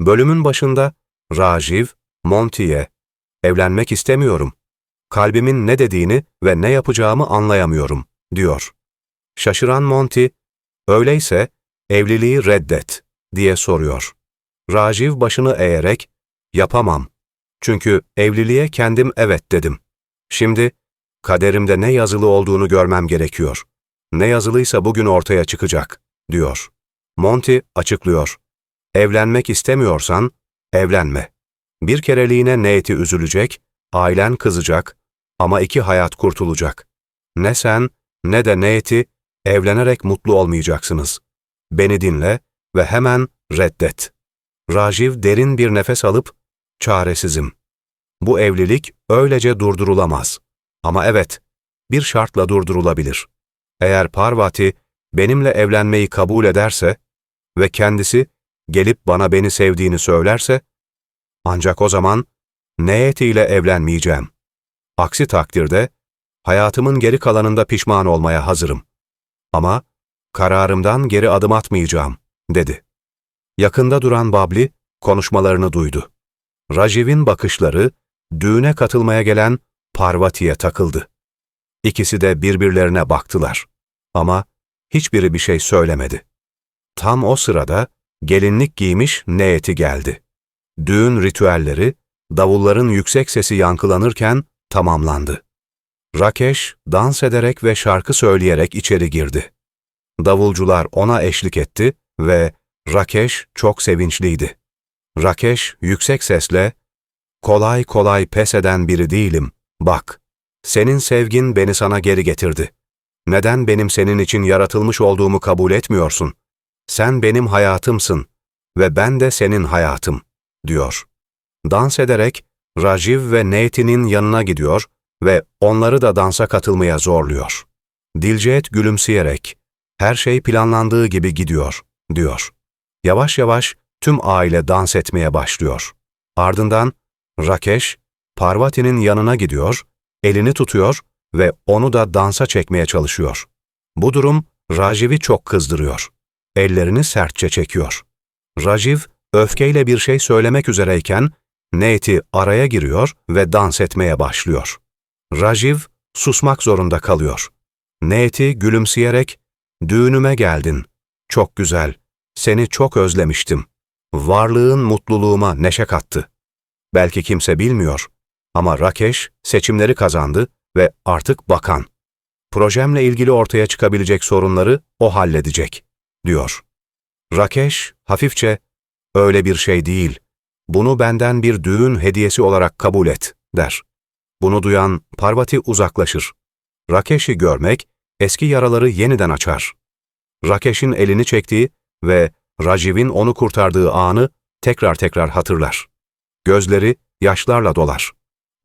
Bölümün başında Rajiv, Monty'ye evlenmek istemiyorum. Kalbimin ne dediğini ve ne yapacağımı anlayamıyorum, diyor. Şaşıran Monty, öyleyse evliliği reddet, diye soruyor. Rajiv başını eğerek, yapamam. Çünkü evliliğe kendim evet dedim. Şimdi kaderimde ne yazılı olduğunu görmem gerekiyor. Ne yazılıysa bugün ortaya çıkacak, diyor. Monty açıklıyor. Evlenmek istemiyorsan, evlenme. Bir kereliğine niyeti üzülecek, ailen kızacak ama iki hayat kurtulacak. Ne sen ne de niyeti evlenerek mutlu olmayacaksınız. Beni dinle ve hemen reddet. Rajiv derin bir nefes alıp, çaresizim. Bu evlilik öylece durdurulamaz. Ama evet, bir şartla durdurulabilir. Eğer Parvati benimle evlenmeyi kabul ederse ve kendisi gelip bana beni sevdiğini söylerse, ancak o zaman niyetiyle evlenmeyeceğim. Aksi takdirde hayatımın geri kalanında pişman olmaya hazırım. Ama kararımdan geri adım atmayacağım, dedi. Yakında duran Babli konuşmalarını duydu. Rajiv'in bakışları düğüne katılmaya gelen Parvati'ye takıldı. İkisi de birbirlerine baktılar. Ama hiçbiri bir şey söylemedi. Tam o sırada gelinlik giymiş Neyeti geldi. Düğün ritüelleri, davulların yüksek sesi yankılanırken tamamlandı. Rakeş dans ederek ve şarkı söyleyerek içeri girdi. Davulcular ona eşlik etti ve Rakeş çok sevinçliydi. Rakeş yüksek sesle, ''Kolay kolay pes eden biri değilim, bak, senin sevgin beni sana geri getirdi. Neden benim senin için yaratılmış olduğumu kabul etmiyorsun? Sen benim hayatımsın ve ben de senin hayatım.'' diyor. Dans ederek Rajiv ve Neyti'nin yanına gidiyor ve onları da dansa katılmaya zorluyor. Dilceet gülümseyerek, her şey planlandığı gibi gidiyor, diyor. Yavaş yavaş tüm aile dans etmeye başlıyor. Ardından Rakesh, Parvati'nin yanına gidiyor, elini tutuyor ve onu da dansa çekmeye çalışıyor. Bu durum Rajiv'i çok kızdırıyor. Ellerini sertçe çekiyor. Rajiv, öfkeyle bir şey söylemek üzereyken, Neti araya giriyor ve dans etmeye başlıyor. Rajiv, susmak zorunda kalıyor. Neti gülümseyerek, ''Düğünüme geldin. Çok güzel. Seni çok özlemiştim. Varlığın mutluluğuma neşe kattı. Belki kimse bilmiyor ama Rakesh seçimleri kazandı ve artık bakan. Projemle ilgili ortaya çıkabilecek sorunları o halledecek, diyor. Rakesh hafifçe, öyle bir şey değil, bunu benden bir düğün hediyesi olarak kabul et, der. Bunu duyan Parvati uzaklaşır. Rakesh'i görmek, eski yaraları yeniden açar. Rakesh'in elini çektiği ve Rajiv'in onu kurtardığı anı tekrar tekrar hatırlar. Gözleri yaşlarla dolar.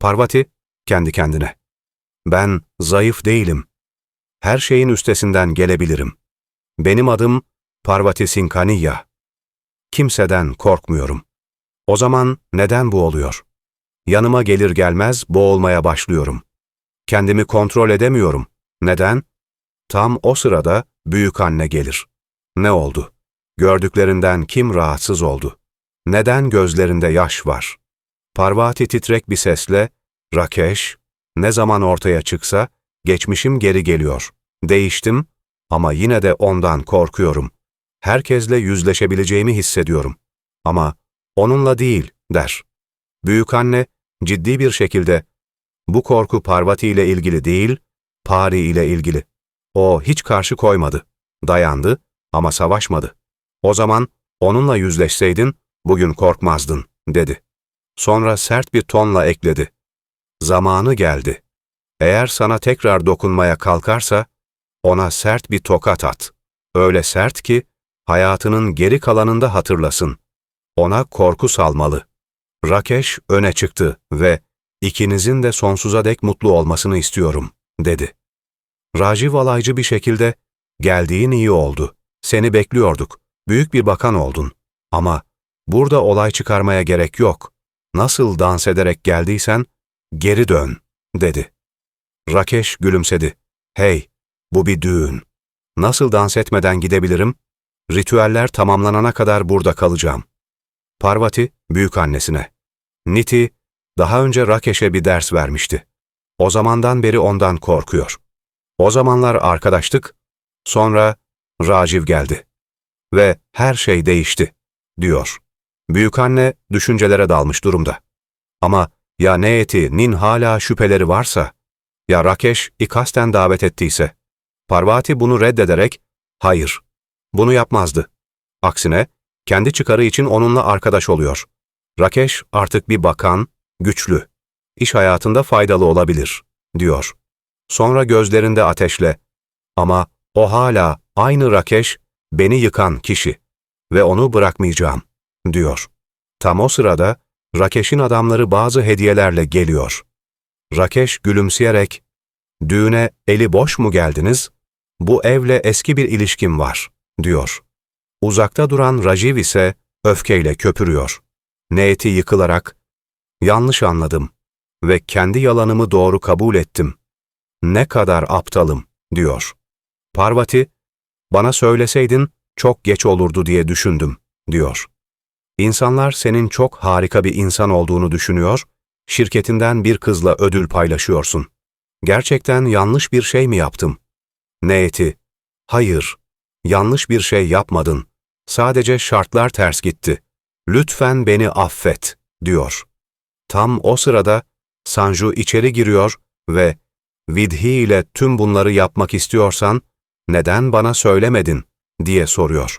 Parvati kendi kendine. Ben zayıf değilim. Her şeyin üstesinden gelebilirim. Benim adım Parvati Sinkaniya. Kimseden korkmuyorum. O zaman neden bu oluyor? Yanıma gelir gelmez boğulmaya başlıyorum. Kendimi kontrol edemiyorum. Neden? Tam o sırada büyük anne gelir. Ne oldu? Gördüklerinden kim rahatsız oldu? Neden gözlerinde yaş var? Parvati titrek bir sesle, Rakesh, ne zaman ortaya çıksa, geçmişim geri geliyor. Değiştim ama yine de ondan korkuyorum. Herkesle yüzleşebileceğimi hissediyorum. Ama onunla değil, der. Büyük anne ciddi bir şekilde, bu korku Parvati ile ilgili değil, Pari ile ilgili. O hiç karşı koymadı, dayandı ama savaşmadı. O zaman onunla yüzleşseydin bugün korkmazdın, dedi. Sonra sert bir tonla ekledi. Zamanı geldi. Eğer sana tekrar dokunmaya kalkarsa, ona sert bir tokat at. Öyle sert ki, hayatının geri kalanında hatırlasın. Ona korku salmalı. Rakeş öne çıktı ve ikinizin de sonsuza dek mutlu olmasını istiyorum, dedi. Rajiv alaycı bir şekilde, geldiğin iyi oldu. Seni bekliyorduk. Büyük bir bakan oldun. Ama burada olay çıkarmaya gerek yok. Nasıl dans ederek geldiysen, geri dön, dedi. Rakeş gülümsedi. Hey, bu bir düğün. Nasıl dans etmeden gidebilirim? Ritüeller tamamlanana kadar burada kalacağım. Parvati, büyük annesine. Niti, daha önce Rakeş'e bir ders vermişti. O zamandan beri ondan korkuyor. O zamanlar arkadaştık, sonra Raciv geldi. Ve her şey değişti, diyor. Büyükanne düşüncelere dalmış durumda. Ama ya Neyeti'nin hala şüpheleri varsa, ya Rakeş ikasten davet ettiyse, Parvati bunu reddederek, hayır, bunu yapmazdı. Aksine, kendi çıkarı için onunla arkadaş oluyor. Rakeş artık bir bakan, güçlü, iş hayatında faydalı olabilir, diyor. Sonra gözlerinde ateşle, ama o hala aynı Rakeş, beni yıkan kişi ve onu bırakmayacağım, diyor. Tam o sırada Rakeş'in adamları bazı hediyelerle geliyor. Rakeş gülümseyerek, düğüne eli boş mu geldiniz? Bu evle eski bir ilişkim var, diyor. Uzakta duran Rajiv ise öfkeyle köpürüyor. Neyeti yıkılarak, yanlış anladım ve kendi yalanımı doğru kabul ettim. Ne kadar aptalım, diyor. Parvati, bana söyleseydin çok geç olurdu diye düşündüm, diyor. İnsanlar senin çok harika bir insan olduğunu düşünüyor, şirketinden bir kızla ödül paylaşıyorsun. Gerçekten yanlış bir şey mi yaptım? Neyeti, hayır, yanlış bir şey yapmadın. Sadece şartlar ters gitti. Lütfen beni affet, diyor. Tam o sırada Sanju içeri giriyor ve Vidhi ile tüm bunları yapmak istiyorsan neden bana söylemedin diye soruyor.